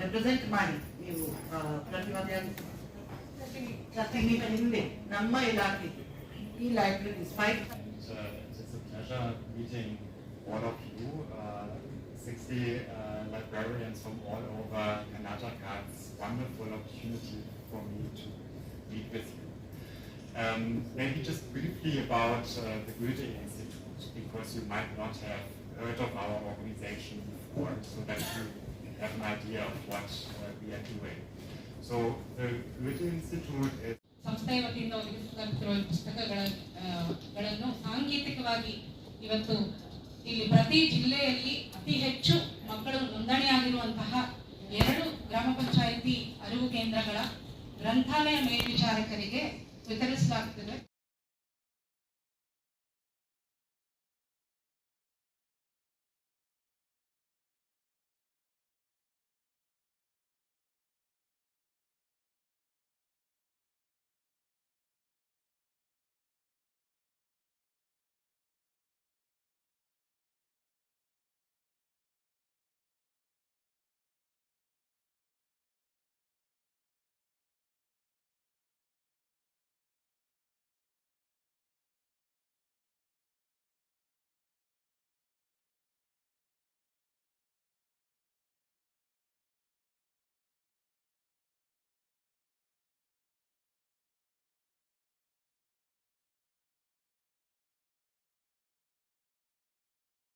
Represent ಮಾಡಿ ನೀವು ಆ, ಪ್ರತಿವಾದಿ ಪ್ರತಿನಿಧಿ ಹಿಂದೆ ನಮ್ಮ ಇಲಾಖೆ ಈ library five It's, uh, it's a pleasure meeting all of you, uh, 60 uh, librarians from all over Karnataka. It's a wonderful opportunity for me to meet with you. Um, maybe just briefly about uh, the Goethe Institute, because you might not have heard of our organization before, so that you have an idea of what we are doing. So, the Goethe Institute is ಇವತ್ತು ಇಲ್ಲಿ ಪ್ರತಿ ಜಿಲ್ಲೆಯಲ್ಲಿ ಅತಿ ಹೆಚ್ಚು ಮಕ್ಕಳು ನೋಂದಣಿಯಾಗಿರುವಂತಹ ಎರಡು ಗ್ರಾಮ ಪಂಚಾಯಿತಿ ಅರಿವು ಕೇಂದ್ರಗಳ ಗ್ರಂಥಾಲಯ ಮೇಲ್ವಿಚಾರಕರಿಗೆ ವಿತರಿಸಲಾಗುತ್ತಿದೆ